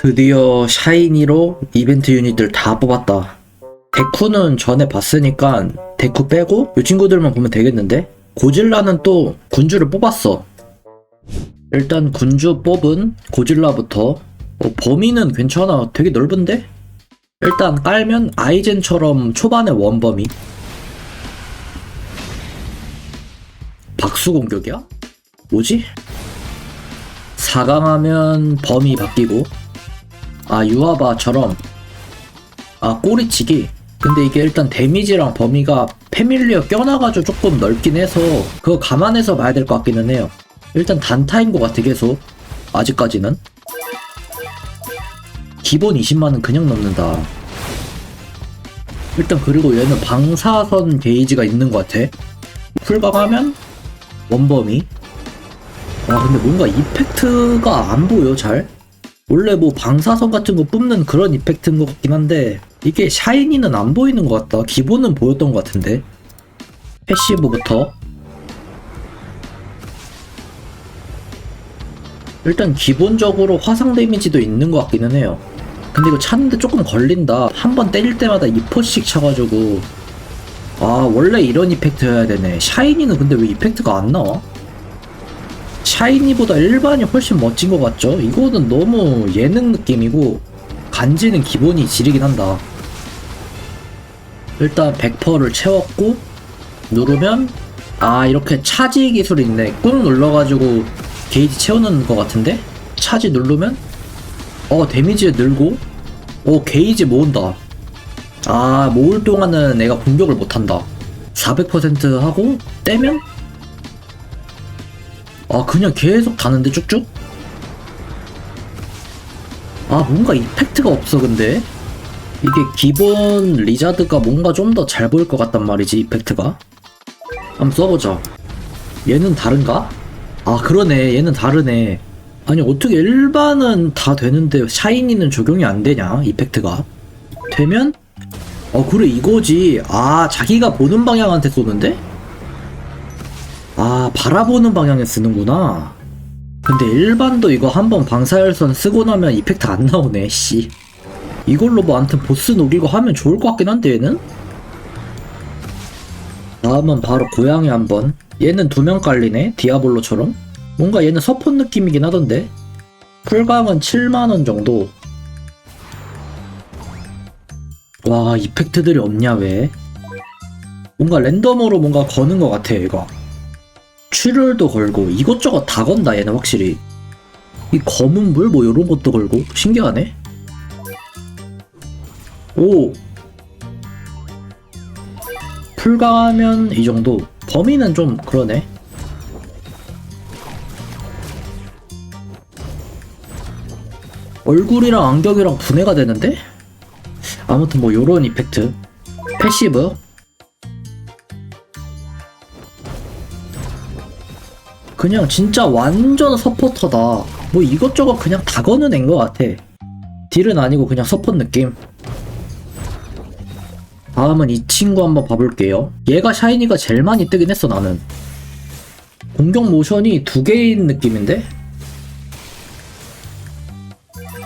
드디어 샤이니로 이벤트 유닛들 다 뽑았다. 데쿠는 전에 봤으니까 데쿠 빼고 이 친구들만 보면 되겠는데? 고질라는 또 군주를 뽑았어. 일단 군주 뽑은 고질라부터 어, 범위는 괜찮아. 되게 넓은데? 일단 깔면 아이젠처럼 초반에 원범위. 박수 공격이야? 뭐지? 4강하면 범위 바뀌고 아 유아바처럼. 아 꼬리치기. 근데 이게 일단 데미지랑 범위가 패밀리어 껴놔가지고 조금 넓긴 해서 그거 감안해서 봐야 될 것 같기는 해요. 일단 단타인 것 같아 계속. 아직까지는. 기본 20만은 그냥 넘는다. 일단 그리고 얘는 방사선 게이지가 있는 것 같아. 풀강하면 원범위. 와 근데 뭔가 이펙트가 안 보여 잘 원래 뭐 방사선 같은 거 뿜는 그런 이펙트인 것 같긴 한데 이게 샤이니는 안 보이는 것 같다. 기본은 보였던 것 같은데. 패시브부터. 일단 기본적으로 화상 데미지도 있는 것 같기는 해요. 근데 이거 차는데 조금 걸린다. 한 번 때릴 때마다 2%씩 차가지고. 아 원래 이런 이펙트 여야 되네. 샤이니는 근데 왜 이펙트가 안 나와? 샤이니보다 일반이 훨씬 멋진 것 같죠? 이거는 너무 예능 느낌이고 간지는 기본이 지르긴 한다 일단 100%를 채웠고 누르면 아 이렇게 차지 기술이 있네 꾹 눌러가지고 게이지 채우는 것 같은데? 차지 누르면 어 데미지 늘고 어 게이지 모은다 아 모을 동안은 내가 공격을 못한다 400% 하고 떼면 아 그냥 계속 가는데 쭉쭉? 아 뭔가 이펙트가 없어 근데. 이게 기본 리자드가 뭔가 좀 더 잘 보일 것 같단 말이지 이펙트가. 한번 써보자 얘는 다른가? 아 그러네. 얘는 다르네. 아니 어떻게 일반은 다 되는데 샤이니는 적용이 안 되냐 이펙트가? 되면? 어 그래 이거지. 아 자기가 보는 방향한테 쏘는데? 아 바라보는 방향에 쓰는구나. 근데 일반도 이거 한번 방사열선 쓰고 나면 이펙트 안 나오네 씨. 이걸로 뭐 아무튼 보스 녹이고 하면 좋을 것 같긴 한데 얘는? 다음은 바로 고양이 한번. 얘는 두 명 깔리네 디아블로처럼. 뭔가 얘는 서폿 느낌이긴 하던데. 풀강은 7만원 정도. 와 이펙트들이 없냐 왜? 뭔가 랜덤으로 뭔가 거는 것 같아 얘가 출혈도 걸고 이것저것 다 건다 얘는 확실히. 이 검은 물뭐 이런 것도 걸고? 신기하네. 오! 풀강하면 이 정도. 범위는 좀 그러네. 얼굴이랑 안경이랑 분해가 되는데? 아무튼 뭐 요런 이펙트. 패시브 그냥 진짜 완전 서포터다 뭐 이것저것 그냥 다 거는 앤 것 같아 딜은 아니고 그냥 서폿 느낌 다음은 이 친구 한번 봐볼게요 얘가 샤이니가 제일 많이 뜨긴 했어 나는 공격 모션이 두 개인 느낌인데?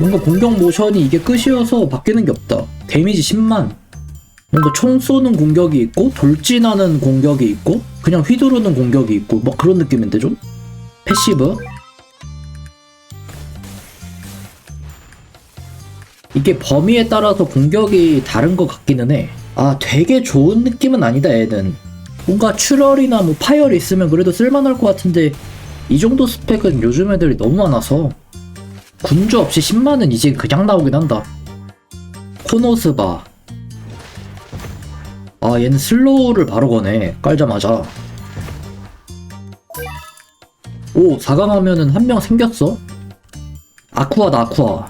뭔가 공격 모션이 이게 끝이어서 바뀌는 게 없다. 데미지 10만. 뭔가 총 쏘는 공격이 있고, 돌진하는 공격이 있고, 그냥 휘두르는 공격이 있고, 뭐 그런 느낌인데 좀? 패시브. 이게 범위에 따라서 공격이 다른 것 같기는 해. 아, 되게 좋은 느낌은 아니다, 애는. 뭔가 출혈이나 뭐 파열이 있으면 그래도 쓸만할 것 같은데, 이 정도 스펙은 요즘 애들이 너무 많아서, 군주 없이 10만은 이제 그냥 나오긴 한다. 코노스바. 아, 얘는 슬로우를 바로 거네. 깔자마자. 오, 4강 하면은 한 명 생겼어. 아쿠아다, 아쿠아.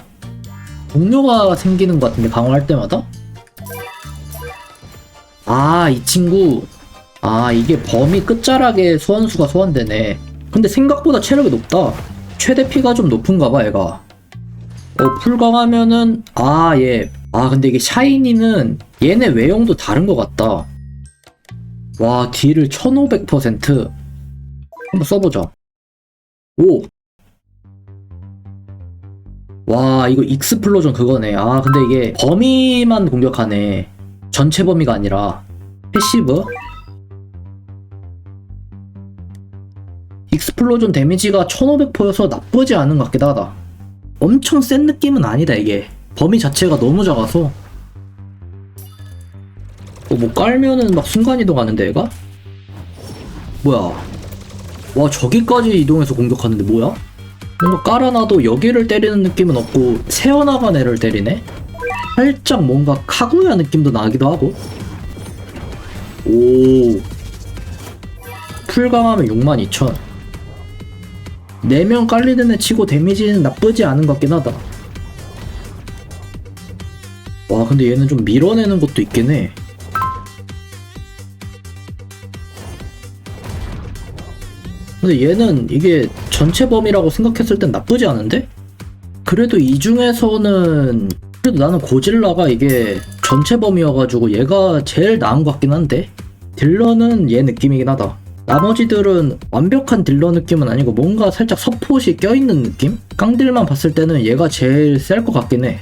동료가 생기는 것 같은데, 강화할 때마다? 아, 이 친구. 아, 이게 범위 끝자락에 소환수가 소환되네. 근데 생각보다 체력이 높다. 최대 피가 좀 높은가 봐, 얘가. 어, 풀강하면은, 아, 얘. 아, 근데 이게 샤이니는 얘네 외형도 다른 것 같다. 와, 딜을 1500%. 한번 써보자. 오! 와 이거 익스플로전 그거네 아 근데 이게 범위만 공격하네 전체 범위가 아니라 패시브 익스플로전 데미지가 1500포여서 나쁘지 않은 것 같기도 하다 엄청 센 느낌은 아니다 이게 범위 자체가 너무 작아서 어, 뭐 깔면은 막 순간이동하는데 얘가? 뭐야 와 저기까지 이동해서 공격하는데 뭐야? 뭔가 깔아놔도 여기를 때리는 느낌은 없고 새어나간 애를 때리네? 살짝 뭔가 카구야 느낌도 나기도 하고 오 풀강하면 62,000 4명 깔리는 애 치고 데미지는 나쁘지 않은 것 같긴 하다 근데 얘는 좀 밀어내는 것도 있긴 해 근데 얘는 이게 전체 범위라고 생각했을 땐 나쁘지 않은데? 그래도 이 중에서는 그래도 나는 고질라가 이게 전체 범위여가지고 얘가 제일 나은 것 같긴 한데 딜러는 얘 느낌이긴 하다 나머지들은 완벽한 딜러 느낌은 아니고 뭔가 살짝 서폿이 껴있는 느낌? 깡딜만 봤을 때는 얘가 제일 셀 것 같긴 해